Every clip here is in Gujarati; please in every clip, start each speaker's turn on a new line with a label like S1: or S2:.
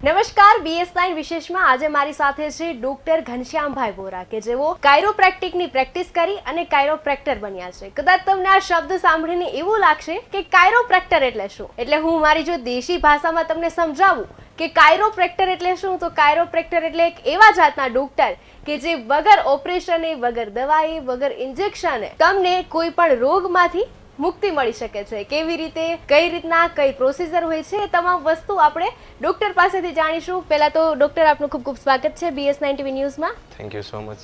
S1: નમસ્કાર બીએસ નાઇન વિશેષમાં આજે મારી સાથે છે ડોક્ટર ઘનશ્યામભાઈ વોરા કે જેઓ કાયરોપ્રેક્ટિકની પ્રેક્ટિસ કરી અને કાયરોપ્રેક્ટર બન્યા છે. કદાચ તમને આ શબ્દ સાંભળીને એવું લાગશે કે કાયરોપ્રેક્ટર એટલે શું? એટલે હું મારી જો દેશી ભાષામાં તમને સમજાવું કે કાયરોપ્રેક્ટર એટલે શું, તો કાયરોપ્રેક્ટર એટલે એક એવા જાતના ડોક્ટર કે જે વગર ઓપરેશને, વગર દવાઈ વગર ઇન્જેક્શને તમને કોઈ પણ રોગમાંથી મુક્તિ મળી શકે છે. કેવી રીતે કઈ રીતના કઈ પ્રોસીજર હોય છે એ તમામ વસ્તુ આપણે ડોક્ટર પાસેથી જાણીશું. પહેલા તો ડોક્ટર આપનું ખૂબ ખૂબ સ્વાગત છે બીએસ નાઇન ટીવી ન્યૂઝમાં.
S2: થેન્ક યુ સો મચ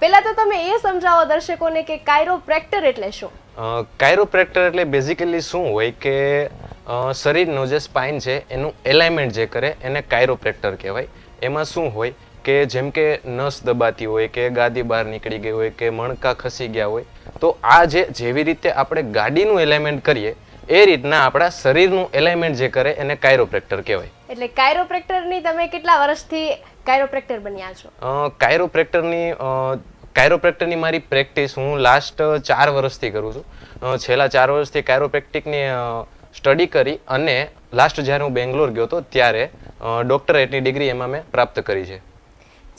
S1: પહેલાં તો તમે એ સમજાવો દર્શકોને કે કાયરોપ્રેક્ટર એટલે શું?
S2: કાયરોપ્રેક્ટર એટલે બેઝિકલી શું હોય કે શરીરનું શરીરનો જે સ્પાઇન છે એનું એલાઇનમેન્ટ જે કરે એને કાયરોપ્રેક્ટર કહેવાય. એમાં શું હોય કે જેમ કે નસ દબાતી હોય કે ગાદી બહાર નીકળી ગઈ હોય કે મણકા ખસી ગયા હોય તો આ જે જેવી રીતે આપણે ગાડીનું એલાઇમેન્ટ કરીએ એ રીતના આપણા શરીરનું એલાઇમેન્ટ જે કરે એને કાયરોપ્રેક્ટર કહેવાય.
S1: એટલે કાયરોપ્રેક્ટરની તમે કેટલા વર્ષથી કાયરોપ્રેક્ટર બન્યા છો?
S2: કાયરોપ્રેક્ટરની કાયરોપ્રેક્ટરની મારી પ્રેક્ટિસ હું લાસ્ટ ચાર વર્ષથી કરું છું. છેલ્લા ચાર વર્ષથી કાયરોપ્રેક્ટિકની સ્ટડી કરી અને લાસ્ટ જ્યારે હું બેંગ્લોર ગયો હતો ત્યારે ડોક્ટરેટની ડિગ્રી એમાં મેં પ્રાપ્ત કરી છે.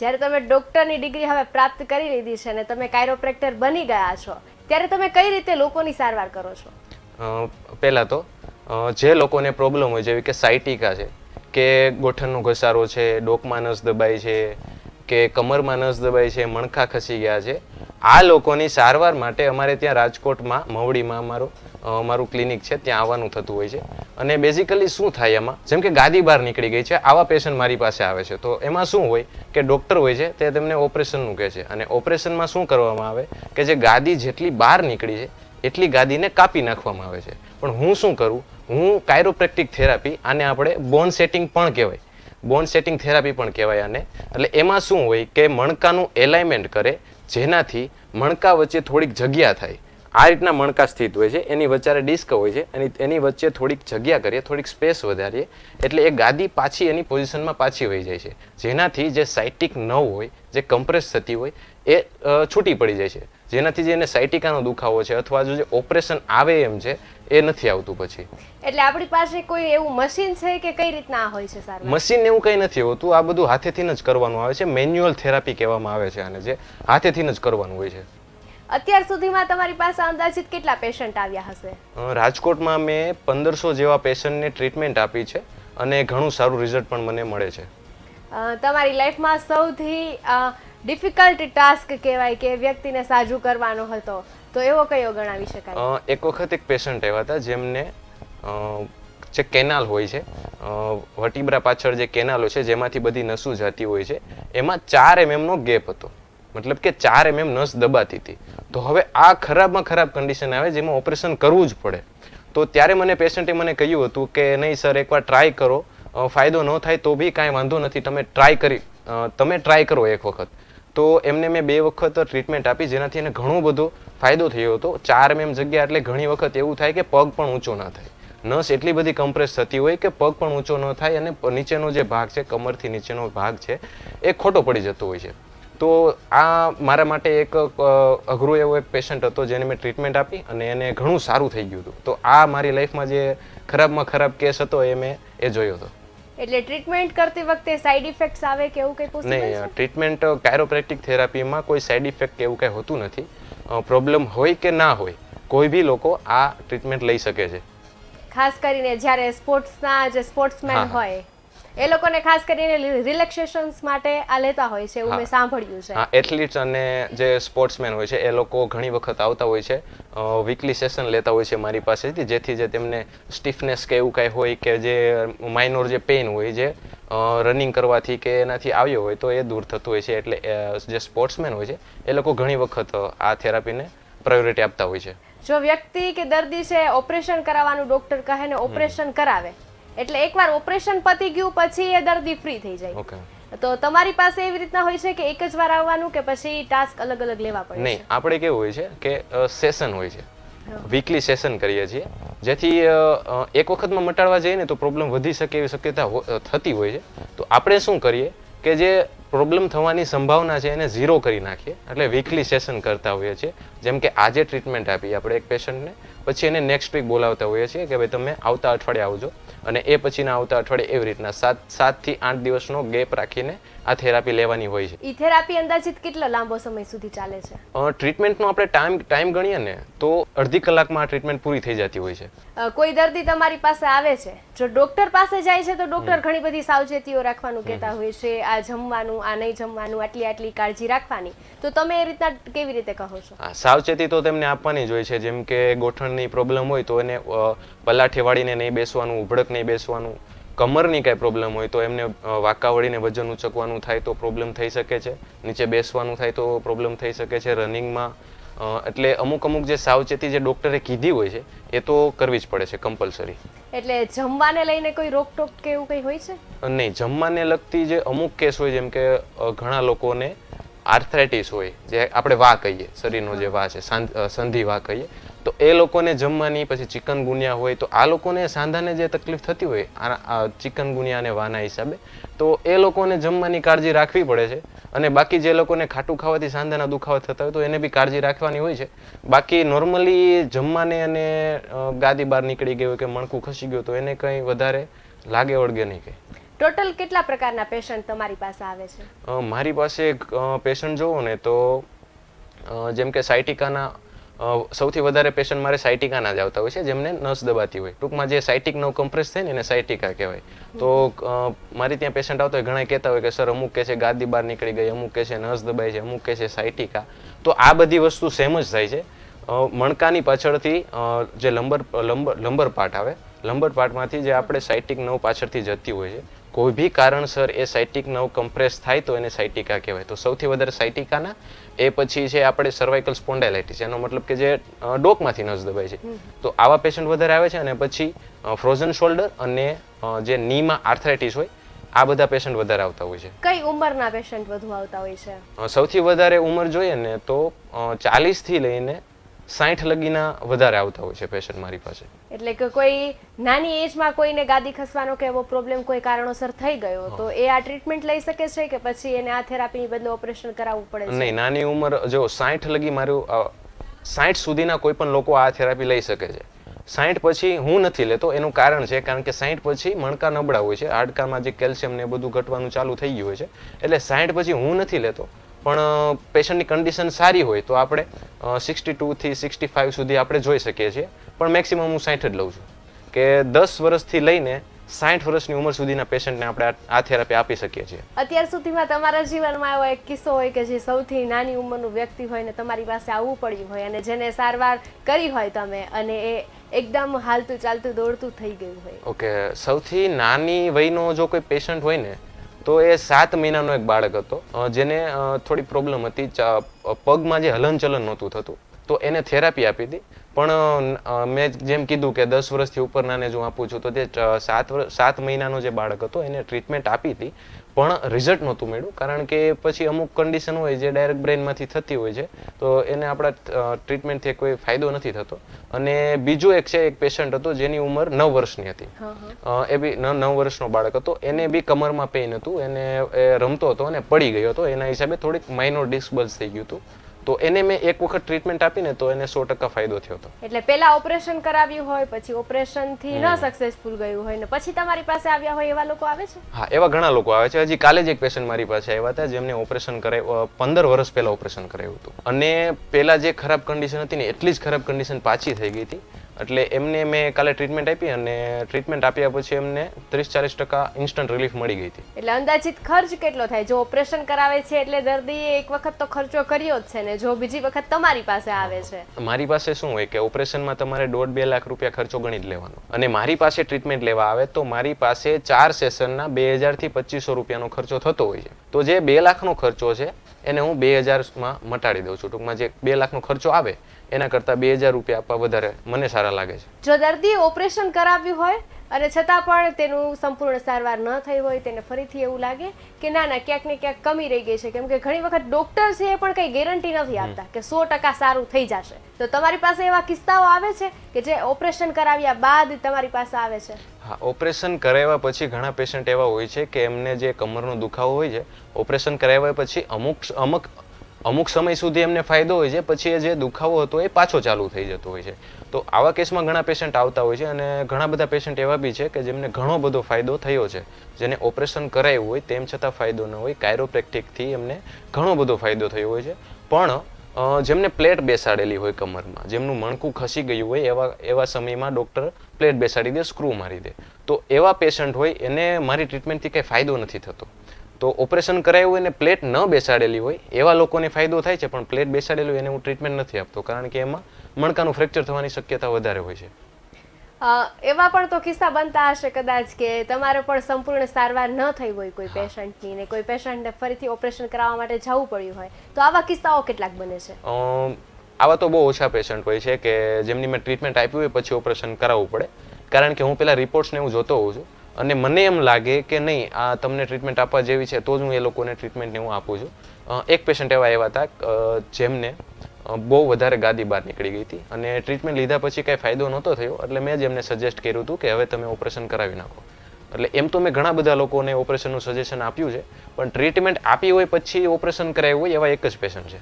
S1: જ્યારે તમે ડોક્ટરની ડિગ્રી હવે પ્રાપ્ત કરી લીધી છે અને તમે કાયરોપ્રેક્ટર બની ગયા છો, ત્યારે તમે કઈ રીતે લોકોની સારવાર કરો છો?
S2: પહેલાં તો જે લોકોને પ્રોબ્લેમ હોય, જેવી કે સાઇટિકા છે, કે ગોઠણનો ઘસારો છે, ડોકમાં નસ દબાય છે, કે કમરમાં નસ દબાય છે મણકા ખસી ગયા છે, આ લોકોની સારવાર માટે અમારે ત્યાં રાજકોટમાં, મવડીમાં અમારું અમારું ક્લિનિક છે, ત્યાં આવવાનું થતું હોય છે. અને બેઝિકલી શું થાય એમાં? જેમ કે ગાદી બહાર નીકળી ગઈ છે, આવા પેશન્ટ મારી પાસે આવે છે. તો એમાં શું હોય કે ડૉક્ટર હોય છે, તે તેમને ઓપરેશનનું કહે છે. અને ઓપરેશનમાં શું કરવામાં આવે કે જે ગાદી જેટલી બહાર નીકળી છે, એટલી ગાદીને કાપી નાખવામાં આવે છે. પણ હું શું કરું? હું કાયરોપ્રેક્ટિક થેરાપી આને આપણે બોન સેટિંગ પણ કહેવાય. બોન સેટિંગ થેરાપી પણ કહેવાય આને. એટલે એમાં શું હોય કે મણકાનું એલાઇમેન્ટ કરે, જેનાથી મણકા વચ્ચે થોડીક જગ્યા થાય. આ રીતના મણકા સ્થિત હોય છે. એની વચ્ચે ડિસ્ક હોય છે. અને એની વચ્ચે થોડીક જગ્યા કરીએ થોડીક સ્પેસ વધારીએ. એટલે એ ગાદી પાછી એની પોઝિશનમાં પાછી વહી જાય છે. જેનાથી જે સાઇટિક નવ હોય જે કમ્પ્રેસ થતી હોય એ છૂટી પડી જાય છે. જેનાથી જે એને સાઇટિકાનો દુખાવો છે અથવા જો જે ઓપરેશન આવે એમ છે એ નથી આવતું પછી.
S1: એટલે આપણી પાસે કોઈ એવું મશીન છે કે કઈ રીતના હોય છે સારવાર?
S2: મશીન એવું કંઈ નથી હોતું. આ બધું હાથેથી જ કરવાનું આવે છે. મેન્યુઅલ થેરાપી કહેવામાં આવે છે આને જે. હાથેથી જ કરવાનું હોય છે.
S1: અત્યાર સુધીમાં તમારી પાસે અંદાજિત કેટલા પેશન્ટ આવ્યા હશે?
S2: રાજકોટમાં મેં પંદરસો જેવા પેશન્ટને ટ્રીટમેન્ટ આપી છે અને ઘણું સારું રિઝલ્ટ પણ મને મળે છે.
S1: તમારી લાઈફમાં સૌથી ડિફિકલ્ટ ટાસ્ક કહેવાય કે વ્યક્તિને સાજુ કરવાનો હતો. તો એવો કયો ગણાવી શકાય?
S2: એક વખત એક પેશન્ટ આવ્યા હતા જેમને જે કેનાલ હોય છે વટીબ્રા પાછળ જે કેનાલો છે જેમાંથી બધી નસું જતી હોય છે એમાં ચાર એમએમનો ગેપ હતો. મતલબ કે ચાર એમએમ નસ દબાતી હતી. તો હવે આ ખરાબમાં ખરાબ કન્ડિશન આવે જેમાં ઓપરેશન કરવું જ પડે. તો ત્યારે મને પેશન્ટે મને કહ્યું હતું કે, નહીં સર એકવાર ટ્રાય કરો. ફાયદો ન થાય તો બી કાંઈ વાંધો નથી. તમે ટ્રાય કરી તમે ટ્રાય કરો એક વખત. તો એમને મેં બે વખત ટ્રીટમેન્ટ આપી જેનાથી એને ઘણો બધો ફાયદો થયો હતો. ચાર એમ જગ્યા એટલે ઘણી વખત એવું થાય કે પગ પણ ઊંચો ના થાય. નસ એટલી બધી કમ્પ્રેસ થતી હોય કે પગ પણ ઊંચો ન થાય અને નીચેનો જે ભાગ છે, કમરથી નીચેનો ભાગ છે, એ ખોટો પડી જતો હોય છે. તો આ મારા માટે એક અઘરો એવો એક પેશન્ટ હતો જેને મેં ટ્રીટમેન્ટ આપી અને એને ઘણું સારું થઈ ગયું હતું. તો આ મારી લાઈફમાં જે ખરાબમાં ખરાબ કેસ હતો એ મેં એ જોયો હતો.
S1: એટલે ટ્રીટમેન્ટ કરતી વખતે સાઈડ ઇફેક્ટ્સ આવે કે એવું કંઈ પોસિબલ
S2: નહીં ટ્રીટમેન્ટ કાયરોપ્રેક્ટિક થેરાપીમાં કોઈ સાઈડ ઇફેક્ટ કે એવું કંઈ હોતું નથી. પ્રોબ્લેમ હોય કે ના હોય કોઈ બી લોકો આ ટ્રીટમેન્ટ લઈ શકે છે.
S1: ખાસ કરીને જ્યારે સ્પોર્ટ્સના જે સ્પોર્ટ્સમેન. હોય એ લોકોને ખાસ કરીને રિલેક્સેશન્સ માટે આ લેતા હોય છે એવું મેં સાંભળ્યું છે.
S2: હા એથ્લીટ્સ અને જે સ્પોર્ટ્સમેન હોય છે એ લોકો ઘણી વખત આવતા હોય છે વીકલી સેશન લેતા હોય છે મારી પાસેથી જેથી જે તેમને સ્ટીફનેસ કે એવું કાંઈ હોય કે જે માઇનોર જે પેઇન હોય જે રનિંગ કરવાથી કે એનાથી આવ્યો હોય તો એ દૂર થતું હોય છે. એટલે જે સ્પોર્ટ્સમેન હોય છે એ લોકો ઘણી વખત આ થેરાપીને પ્રાયોરિટી આપતા હોય છે.
S1: જો વ્યક્તિ કે દર્દી છે ઓપરેશન કરાવવાનું ડોક્ટર કહે ને ઓપરેશન કરાવે એટલે એકવાર ઓપરેશન પતી ગયું પછી એ દર્દી ફ્રી થઈ જાય.
S2: ઓકે.
S1: તો તમારી પાસે એવી રીતના હોય છે કે એક જ વાર આવવાનું કે પછી ટાસ્ક અલગ અલગ લેવા પડે
S2: નહીં આપણે કેવું હોય છે કે સેશન હોય છે. વીકલી સેશન કરીએ છીએ. જેથી એક વખતમાં મટાડવા જઈએ ને તો પ્રોબ્લેમ વધી શકે એવી શક્યતા થતી હોય છે. તો આપણે શું કરીએ કે જે પ્રોબ્લેમ થવાની સંભાવના છે એને ઝીરો કરી નાખીએ. એટલે વીકલી સેશન કરતા હોઈએ છીએ. જેમ કે આજે ટ્રીટમેન્ટ આપીએ આપણે એક પેશન્ટને પછી એને નેક્સ્ટ વીક બોલાવતા હોઈએ છીએ કે ભાઈ તમે આવતા અઠવાડિયે આવજો. અને એ પછીના આવતા અઠવાડિયે એવી રીતના સાત સાતથી આઠ દિવસનો ગેપ રાખીને આ થેરાપી લેવાની હોય છે.
S1: ઈ થેરાપી અંદાજિત કેટલો લાંબો સમય સુધી ચાલે છે?
S2: ટ્રીટમેન્ટનો આપણે ટાઈમ ટાઈમ ગણીએ ને તો અડધી કલાકમાં આ ટ્રીટમેન્ટ પૂરી થઈ જતી હોય છે.
S1: કોઈ દર્દી તમારી પાસે આવે છે? જો ડોક્ટર પાસે જાય છે તો ડોક્ટર ઘણી બધી સાવચેતીઓ રાખવાનું કહેતા હોય છે આ જમવાનું આ નહીં જમવાનું આટલી આટલી કાળજી રાખવાની. તો તમે એ રીતના કેવી રીતે કહો છો?
S2: સાવચેતી તો તેમને આપવાની જ હોય છે જેમ કે ગોઠણની પ્રોબ્લેમ હોય તો એને પલાઠી વાળીને નહીં બેસવાનું ઉભડક નહીં બેસવાનું કમરની કાંઈ પ્રોબ્લેમ હોય તો એમને વાંકા વળીને વજન ઉચકવાનું થાય તો પ્રોબ્લેમ થઈ શકે છે. નીચે બેસવાનું થાય તો પ્રોબ્લેમ થઈ શકે છે રનિંગમાં. એટલે અમુક અમુક જે સાવચેતી જે ડૉક્ટરે કીધી હોય છે એ તો કરવી જ પડે છે કમ્પલસરી
S1: એટલે જમવાને લઈને કોઈ રોકટોક કે એવું કંઈ હોય છે?
S2: નહીં જમવાને લગતી જે અમુક કેસ હોય જેમ કે ઘણા લોકોને આર્થરાઇટિસ હોય જે આપણે વા કહીએ શરીરનો જે વા છે સંધિ વા કહીએ તો એ લોકોને જમવાની પછી ચિકન ગુનિયા હોય તો આ લોકોને સાંધાને જે તકલીફ થતી હોય ચિકન ગુનિયા અને વાના હિસાબે તો એ લોકોને જમવાની કાળજી રાખવી પડે છે. અને બાકી જે લોકોને ખાટું ખાવાથી સાંધાના દુખાવા થતા હોય તો એને બી કાળજી રાખવાની હોય છે. બાકી નોર્મલી જમવાને અને ગાદી બહાર નીકળી ગઈ હોય કે મણકું ખસી ગયું તો એને કંઈ વધારે લાગે વળગે નહીં કંઈ.
S1: ટોટલ કેટલા પ્રકારના પેશન્ટ તમારી પાસે આવે છે?
S2: મારી પાસે એક પેશન્ટ જોવો ને તો જેમ કે સાયટિકાના સૌથી વધારે પેશન્ટ મારે સાયટિકાના જ આવતા હોય છે, જેમને નસ દબાતી હોય. ટૂંકમાં જે સાયટિક નવ કમ્પ્રેસ થાય ને એને સાયટિકા કહેવાય. તો મારી ત્યાં પેશન્ટ આવતા હોય ઘણા કહેતા હોય કે, સર, અમુક કે છે ગાદી બહાર નીકળી ગઈ, અમુક કે છે નસ દબાય છે, અમુક કહે છે સાયટિકા. તો આ બધી વસ્તુ સેમ જ થાય છે. મણકાની પાછળથી જે લંબર લંબર લંબર પાર્ટ આવે, લંબર પાર્ટમાંથી જે આપણે સાયટિક નવ પાછળથી જતી હોય છે કોઈ બી કારણસર એ સાયટિક નવ કમ્પ્રેસ થાય તો એને સાયટિકા કહેવાય. તો સૌથી વધારે સાયટિકાના એ પછી છે આપણે સર્વાઇકલ સ્પોન્ડાઇલાઇટિસ એનો મતલબ કે જે ડોકમાંથી નસ દબાય છે. તો આવા પેશન્ટ વધારે આવે છે અને પછી ફ્રોઝન શોલ્ડર અને જે નીમાં આર્થરાઇટિસ હોય આ બધા પેશન્ટ વધારે આવતા હોય છે.
S1: કઈ ઉંમરના પેશન્ટ વધુ આવતા હોય છે?
S2: સૌથી વધારે ઉંમર જોઈએ ને તો ચાલીસથી લઈને સાઠ લગીના વધારે આવતા હોય છે પેશન્ટ મારી પાસે.
S1: એટલે કે કોઈ નાની એજમાં કોઈને ગાદી ખસવાનો કે એવો પ્રોબ્લેમ કોઈ કારણોસર થઈ ગયો તો એ આ ટ્રીટમેન્ટ લઈ શકે છે કે પછી એને આ થેરાપીની બદલે ઓપરેશન કરાવવું પડે છે?
S2: નહીં નાની ઉંમર જો સાઠ લગી મારું સાઠ સુધીના કોઈ પણ લોકો આ થેરાપી લઈ શકે છે. સાઠ પછી હું નથી લેતો એનું કારણ છે કારણ કે સાઠ પછી મણકા નબળા હોય છે હાડકામાં જે કેલ્શિયમ ને બધું ઘટવાનું ચાલુ થઈ ગયું હોય છે. એટલે સાઠ પછી હું નથી લેતો પણ પેશન્ટની કન્ડિશન સારી હોય તો આપણે સિક્સટી ટુથી સિક્સટી ફાઇવ સુધી આપણે જોઈ શકીએ છીએ. પણ મેક્સિમમ હું સાઠ જ લઉં છું. કે દસ વર્ષથી લઈને સાઠ વર્ષની ઉંમર સુધીના પેશન્ટને આપણે આ- થેરાપી આપી શકીએ છીએ.
S1: અત્યાર સુધીમાં તમારા જીવનમાં એવો એક કિસ્સો હોય કે જે સૌથી નાની ઉંમરનું વ્યક્તિ હોય ને તમારી પાસે આવવું પડ્યું હોય અને જેને સારવાર કરી હોય તમે અને એ એકદમ હાલતું ચાલતું દોડતું થઈ ગયું હોય.
S2: ઓકે સૌથી નાની વયનો જો કોઈ પેશન્ટ હોય ને તો એ સાત મહિનાનો એક બાળક હતો. જેને થોડી પ્રોબ્લેમ હતી. પગમાં જે હલનચલન નહોતું થતું. તો એને થેરાપી આપી હતી. પણ મેં જેમ કીધું કે દસ વર્ષથી ઉપરનાને જો આપું છું તો તે સાત સાત મહિનાનો જે બાળક હતો એને ટ્રીટમેન્ટ આપી હતી પણ રિઝલ્ટ નહોતું મળ્યું કારણ કે પછી અમુક કન્ડિશન હોય જે ડાયરેક્ટ બ્રેનમાંથી થતી હોય છે તો એને આપણા ટ્રીટમેન્ટથી કોઈ ફાયદો નથી થતો. અને બીજું એક છે એક પેશન્ટ હતો જેની ઉંમર નવ વર્ષની હતી. એ બી નવ વર્ષનો બાળક હતો એને બી કમરમાં પેઇન હતું એને એ રમતો હતો અને પડી ગયો હતો એના હિસાબે થોડીક માઇનોર ડિસ્બલ્સ થઈ ગયું હતું. તો એને મેં એક વખત ટ્રીટમેન્ટ આપીને તો એને સો ટકા ફાયદો થયો હતો.
S1: એટલે પેલા ઓપરેશન કરાવ્યું હોય પછી ઓપરેશનથી ન સક્સેસફુલ ગયું હોય ને પછી તમારી પાસે આવ્યા હોય એવા લોકો આવે છે?
S2: હા એવા ઘણા લોકો આવે છે. હજી કાલે જ એક પેશન્ટ મારી પાસે આવ્યા હતા જેમને ઓપરેશન કરાય પંદર વર્ષ પહેલા ઓપરેશન કરાયું હતું. અને પેલા જે ખરાબ કન્ડિશન હતી ને એટલી જ ખરાબ કન્ડિશન પાછી થઈ ગઈ હતી. એટલે એમને મેં કાલે ટ્રીટમેન્ટ આપી અને ટ્રીટમેન્ટ આપ્યા પછી એમને ત્રીસ ચાલીસ ટકા ઇન્સ્ટન્ટ રિલીફ મળી ગઈ હતી.
S1: એટલે અંદાજિત ખર્ચ કેટલો થાય? જો ઓપરેશન કરાવે છે એટલે દર્દીએ એક વખત તો ખર્ચો કર્યો જ છે ને જો બીજી વખત તમારી પાસે આવે છે?
S2: મારી પાસે શું હોય કે ઓપરેશનમાં તમારે દોઢ બે લાખ રૂપિયા ખર્ચો ગણી જ લેવાનો. અને મારી પાસે ટ્રીટમેન્ટ લેવા આવે તો મારી પાસે ચાર સેશનના બે હજારથી પચીસો રૂપિયાનો ખર્ચો થતો હોય છે. તો જે બે લાખનો ખર્ચો છે એને હું બે હજારમાં મટાડી દઉં છું. ટૂંકમાં જે બે લાખનો ખર્ચો આવે એના કરતાં બે હજાર રૂપિયા આપવા વધારે મને સારા લાગે છે.
S1: જો દર્દીએ ઓપરેશન કરાવ્યું હોય અને છતાં પણ તેનું સંપૂર્ણ સારવાર ન થઈ હોય તેને ફરીથી એવું લાગે કે ના ના ક્યાંક ને ક્યાંક કમી રહી ગઈ છે. કેમ કે ઘણી વખત ડોક્ટર છે એ પણ કંઈ ગેરંટી નથી આપતા કે સો ટકા સારું થઈ જશે. તો તમારી પાસે એવા કિસ્સાઓ આવે છે કે જે ઓપરેશન કરાવ્યા બાદ તમારી પાસે આવે છે?
S2: હા ઓપરેશન કરાવ્યા પછી ઘણા પેશન્ટ એવા હોય છે કે એમને જે કમરનો દુખાવો હોય છે ઓપરેશન કરાવ્યા પછી અમુક અમુક અમુક સમય સુધી એમને ફાયદો હોય છે, પછી એ જે દુખાવો હતો એ પાછો ચાલુ થઈ જતો હોય છે. તો આવા કેસમાં ઘણા પેશન્ટ આવતા હોય છે અને ઘણા બધા પેશન્ટ એવા બી છે કે જેમને ઘણો બધો ફાયદો થયો છે. જેને ઓપરેશન કરાયું હોય તેમ છતાં ફાયદો ન હોય કાયરોપ્રેક્ટિકથી એમને ઘણો બધો ફાયદો થયો હોય છે. પણ જેમને પ્લેટ બેસાડેલી હોય કમરમાં, જેમનું મણકું ખસી ગયું હોય એવા એવા સમયમાં ડૉક્ટર પ્લેટ બેસાડી દે સ્ક્રૂ મારી દે. તો એવા પેશન્ટ હોય એને મારી ટ્રીટમેન્ટથી કંઈ ફાયદો નથી થતો. તો ઓપરેશન કરાયું એને પ્લેટ ન બેસાડેલી હોય એવા લોકોને ફાયદો થાય છે પણ પ્લેટ બેસાડેલી હોય એને હું ટ્રીટમેન્ટ નથી આપતો કારણ કે એમાં મણકાનું ફ્રેક્ચર થવાની શક્યતા વધારે હોય છે.
S1: એવા પણ તો કિસ્સા બનતા હશે કદાચ કે તમારે પણ સંપૂર્ણ સારવાર ન થઈ હોય કોઈ પેશન્ટની ને કોઈ પેશન્ટને ફરીથી ઓપરેશન કરાવવા માટે જવું પડ્યું હોય તો આવા કિસ્સાઓ કેટલાક બને છે?
S2: આવા તો બહુ ઓછા પેશન્ટ હોય છે કે જેમની મેં ટ્રીટમેન્ટ આપ્યું હોય પછી ઓપરેશન કરાવવું પડે કારણ કે હું પેલા રિપોર્ટ્સને હું જોતો હોઉં છું. અને મને એમ લાગે કે નહીં આ તમને ટ્રીટમેન્ટ આપવા જેવી છે તો જ હું એ લોકોને ટ્રીટમેન્ટને હું આપું છું. એક પેશન્ટ એવા એવા હતા જેમને બહુ વધારે ગાદી બહાર નીકળી ગઈ હતી અને ટ્રીટમેન્ટ લીધા પછી કાંઈ ફાયદો નહોતો થયો એટલે મેં જ એમને સજેસ્ટ કર્યું હતું કે હવે તમે ઓપરેશન કરાવી નાખો. એટલે એમ તો મેં ઘણા બધા લોકોને ઓપરેશનનું સજેશન આપ્યું છે પણ ટ્રીટમેન્ટ આપી હોય પછી ઓપરેશન કરાવ્યું હોય એવા એક જ પેશન્ટ છે.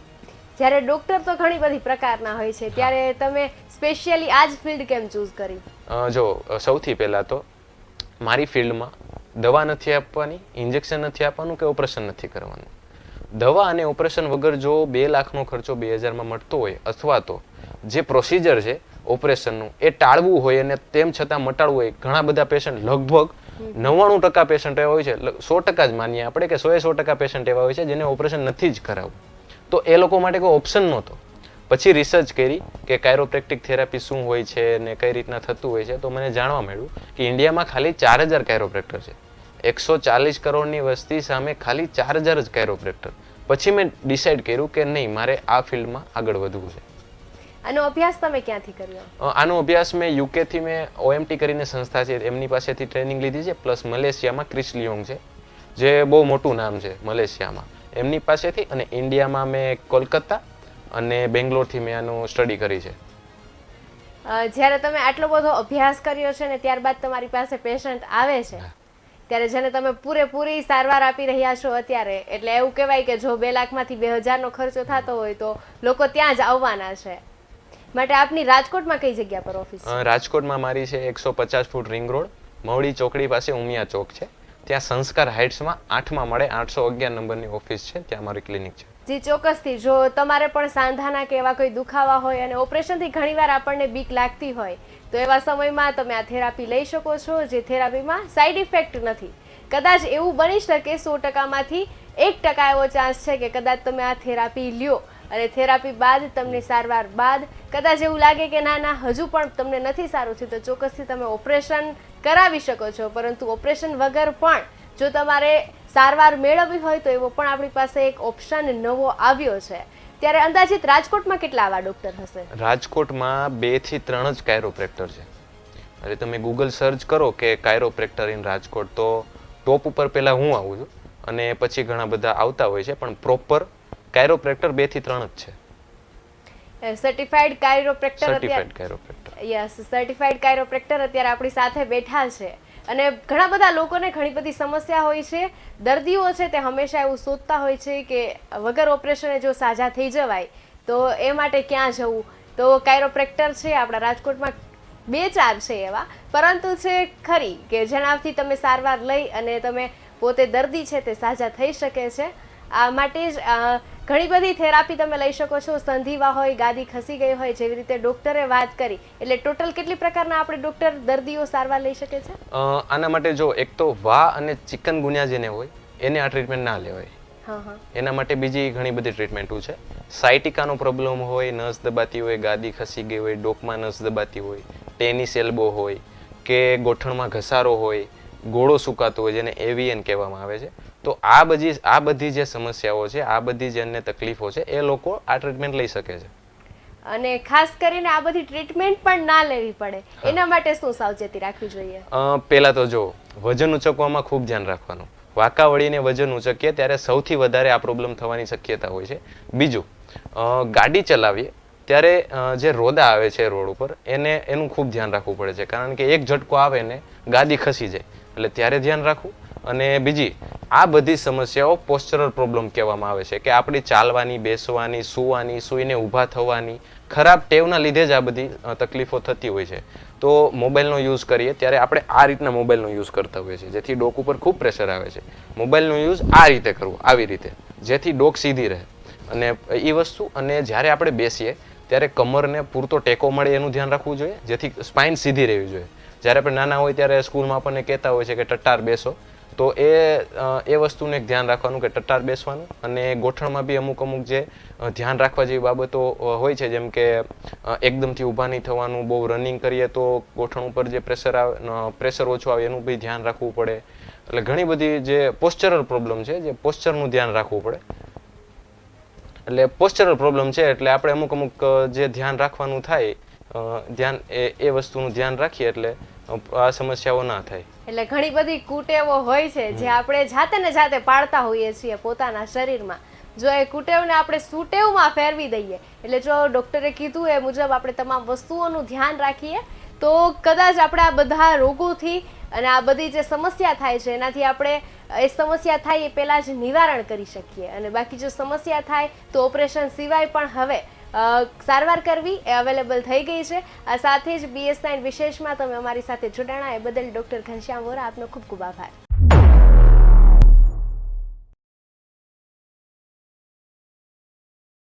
S1: જ્યારે ડોક્ટર તો ઘણી બધી પ્રકારના હોય છે ત્યારે તમે સ્પેશિયલી આ જ ફિલ્ડ કેમ ચૂઝ કરી?
S2: જો સૌથી પહેલાં તો મારી ફિલ્ડમાં દવા નથી આપવાની, ઇન્જેક્શન નથી આપવાનું કે ઓપરેશન નથી કરવાનું. દવા અને ઓપરેશન વગર જો બે લાખનો ખર્ચો બે હજારમાં મળતો હોય અથવા તો જે પ્રોસિજર છે ઓપરેશનનું, એ ટાળવું હોય અને તેમ છતાં મટાડવું હોય, ઘણા બધા પેશન્ટ લગભગ નવ્વાણું ટકા પેશન્ટ એવા હોય છે. સો ટકા જ માનીએ આપણે કે સો એ સો ટકા પેશન્ટ એવા હોય છે જેને ઓપરેશન નથી જ કરાવવું. તો એ લોકો માટે કોઈ ઓપ્શન નહોતો. પછી રિસર્ચ કરી કે કાયરોપ્રેક્ટિક થેરાપી શું હોય છે ને કઈ રીતના થતું હોય છે તો મને જાણવા મળ્યું કે ઇન્ડિયામાં ખાલી ચાર હજાર કાયરોપ્રેક્ટર છે. એકસો ચાલીસ કરોડની વસ્તી સામે ખાલી ચાર હજાર જ કાયરોપ્રેક્ટર પછી મેં ડિસાઈડ કર્યું કે નહીં મારે આ ફિલ્ડમાં આગળ વધવું છે.
S1: આનો અભ્યાસ તમે ક્યાંથી કર્યો?
S2: આનો અભ્યાસ મેં યુકેથી મેં ઓએમટી કરીને સંસ્થા છે એમની પાસેથી ટ્રેનિંગ લીધી છે પ્લસ મલેશિયામાં ક્રિસ લિયોંગ છે જે બહુ મોટું નામ છે મલેશિયામાં. એમની પાસેથી અને ઇન્ડિયામાં મેં કોલકાતા અને બેંગ્લોરથી મેં આનું સ્ટડી કરી છે.
S1: જ્યારે તમે આટલો બધો અભ્યાસ કર્યો છે ને ત્યારબાદ તમારી પાસે પેશન્ટ આવે છે ત્યારે જેને તમે પૂરેપૂરી સારવાર આપી રહ્યા છો અત્યારે એટલે એવું કહેવાય કે જો બે લાખમાંથી બે હજારનો ખર્ચો થતો હોય તો લોકો ત્યાં જ આવવાના છે. માટે આપની રાજકોટમાં કઈ જગ્યા પર ઓફિસ
S2: રાજકોટમાં મારી છે એકસો પચાસ ફૂટ રિંગ રોડ મવડી ચોકડી પાસે ઉમિયા ચોક છે. ત્યાં સંસ્કાર હાઇટ્સમાં આઠમાં મળે આઠસો અગિયાર નંબરની ઓફિસ છે ત્યાં મારી ક્લિનિક છે.
S1: જી, ચોક્કસથી. જો તમારે પણ સાંધાના કે એવા કોઈ દુખાવા હોય અને ઓપરેશનથી ઘણીવાર આપણને બીક લાગતી હોય, તો એવા સમયમાં તમે આ થેરાપી લઈ શકો છો, જે થેરાપીમાં સાઈડ ઇફેક્ટ નથી. કદાચ એવું બની શકે સો ટકામાંથી એક ટકા એવો ચાન્સ છે કે કદાચ તમે આ થેરાપી લ્યો અને થેરાપી બાદ તમને સારવાર બાદ કદાચ એવું લાગે કે ના ના, હજુ પણ તમને નથી સારું થયું, તો ચોક્કસથી તમે ઓપરેશન કરાવી શકો છો. પરંતુ ઓપરેશન વગર પણ જો તમારે સારવાર મેળવવી હોય તો એવો પણ આપણી પાસે એક ઓપ્શન નવો આવ્યો છે. ત્યારે અંદાજિત રાજકોટમાં કેટલા આવા ડોક્ટર હશે?
S2: રાજકોટમાં બેથી ત્રણ જ કાયરોપ્રેક્ટર છે. એટલે તમે ગૂગલ સર્ચ કરો કે કાયરોપ્રેક્ટર ઇન રાજકોટ તો ટોપ ઉપર પહેલા હું આવું છું અને પછી ઘણા બધા આવતા હોય છે પણ પ્રોપર કાયરોપ્રેક્ટર બેથી ત્રણ જ છે.
S1: Certified chiropractor
S2: certified chiropractor
S1: yes certified chiropractor અત્યારે આપણી સાથે બેઠા છે. અને ઘણા બધા લોકોને ઘણી બધી સમસ્યા હોય છે. દર્દીઓ છે તે હંમેશા એવું શોધતા હોય છે કે વગર ઓપરેશને જો સાજા થઈ જવાય, તો એ માટે ક્યાં જવું? તો કાયરોપ્રેક્ટર છે, આપણા રાજકોટમાં બે ચાર છે એવા. પરંતુ છે ખરી કે જેનાથી તમે સારવાર લઈ અને તમે પોતે દર્દી છે તે સાજા થઈ શકે છે. માટે જ ઘણી બધી થેરાપી તમે લઈ શકો છો. સંધિવા હોય ગાદી ખસી ગઈ હોય જેવી રીતે ડોક્ટરે વાત કરી. એટલે ટોટલ કેટલી પ્રકારના આપણે ડોક્ટર દર્દીઓ સારવાર લઈ શકે છે?
S2: આના માટે જો એક તો વા અને ચિકન ગુન્યા જેને હોય એને આ ટ્રીટમેન્ટ ના લેવાય.
S1: હા હા.
S2: એના માટે બીજી ઘણી બધી ટ્રીટમેન્ટો છે. સાયટિકાનો પ્રોબ્લેમ હોય નસ દબાતી હોય ગાદી ખસી ગઈ હોય ડોકમાં નસ દબાતી હોય ટેનિસ એલ્બો હોય કે ગોઠણમાં ઘસારો હોય ગોળો સુકાતો હોય જેને એવિયન કહેવામાં આવે છે. તો આ બધી આ બધી જે સમસ્યાઓ છે આ બધી જેને તકલીફો છે એ લોકો આ ટ્રીટમેન્ટ લઈ શકે છે.
S1: અને ખાસ કરીને આ બધી ટ્રીટમેન્ટ પણ ના લેવી પડે. એના માટે શું સાવચેતી રાખવી જોઈએ?
S2: પહેલા તો જો વજન ઉચકવામાં ખૂબ ધ્યાન રાખવાનું. વાંકા વળીને વજન ઉચકીએ ત્યારે સૌથી વધારે આ પ્રોબ્લેમ થવાની શક્યતા હોય છે. બીજું ગાડી ચલાવીએ ત્યારે જે રોદા આવે છે રોડ ઉપર એને એનું ખૂબ ધ્યાન રાખવું પડે છે. કારણ કે એક ઝટકો આવે ને ગાદી ખસી જાય. એટલે ત્યારે ધ્યાન રાખવું. અને બીજી, આ બધી સમસ્યાઓ પોસ્ચરલ પ્રોબ્લેમ કહેવામાં આવે છે કે આપણી ચાલવાની, બેસવાની, સૂવાની, સૂઈને ઊભા થવાની, ખરાબ ટેવના લીધે જ આ બધી તકલીફો થતી હોય છે. તો મોબાઈલનો યુઝ કરીએ ત્યારે આપણે આ રીતના મોબાઈલનો યુઝ કરતા હોઈએ છીએ, જેથી ડોક ઉપર ખૂબ પ્રેશર આવે છે. મોબાઈલનો યુઝ આ રીતે કરવો, આવી રીતે, જેથી ડોક સીધી રહે. અને એ વસ્તુ, અને જ્યારે આપણે બેસીએ, ત્યારે કમરને પૂરતો ટેકો મળે એનું ધ્યાન રાખવું જોઈએ, જેથી સ્પાઇન સીધી રહેવી જોઈએ. જ્યારે આપણે નાના હોય ત્યારે સ્કૂલમાં આપણને કહેતા હોય છે કે ટટ્ટાર, બેસો. તો એ એ વસ્તુને એક ધ્યાન રાખવાનું કે ટટાર બેસવાનું અને ગોઠણમાં બી અમુક અમુક જે ધ્યાન રાખવા જેવી બાબતો હોય છે, જેમ કે એકદમથી ઊભા નહીં થવાનું, બહુ રનિંગ કરીએ તો ગોઠણ ઉપર જે પ્રેશર આવે પ્રેશર ઓછું આવે, એનું બી ધ્યાન રાખવું પડે. એટલે ઘણી બધી જે પોસ્ચરલ પ્રોબ્લેમ છે, જે પોસ્ચરનું ધ્યાન રાખવું પડે. એટલે પોસ્ચરલ પ્રોબ્લેમ છે, એટલે આપણે અમુક અમુક જે ધ્યાન રાખવાનું થાય ધ્યાન, એ એ વસ્તુનું ધ્યાન રાખીએ એટલે આ સમસ્યાઓ ના થાય.
S1: એટલે ઘણી બધી કુટેવો હોય છે જે આપણે જાતે ને જાતે પાડતા હોઈએ છીએ પોતાના શરીરમાં. જો એ કુટેવને આપણે સુટેવમાં ફેરવી દઈએ એટલે જો ડૉક્ટરે કીધું એ મુજબ આપણે તમામ વસ્તુઓનું ધ્યાન રાખીએ તો કદાચ આપણે આ બધા રોગોથી અને આ બધી જે સમસ્યા થાય છે એનાથી આપણે એ સમસ્યા થાય એ પહેલાં જ નિવારણ કરી શકીએ. અને બાકી જો સમસ્યા થાય તો ઓપરેશન સિવાય પણ હવે સારવાર કરવી એ અવેલેબલ થઈ ગઈ છે. સાથે જ બીએસ નાઇન વિશેષમાં તમે અમારી સાથે જોડાણા. એ બદલ ડૉક્ટર ઘનશ્યામ વોરા આપનો ખૂબ ખૂબ આભાર.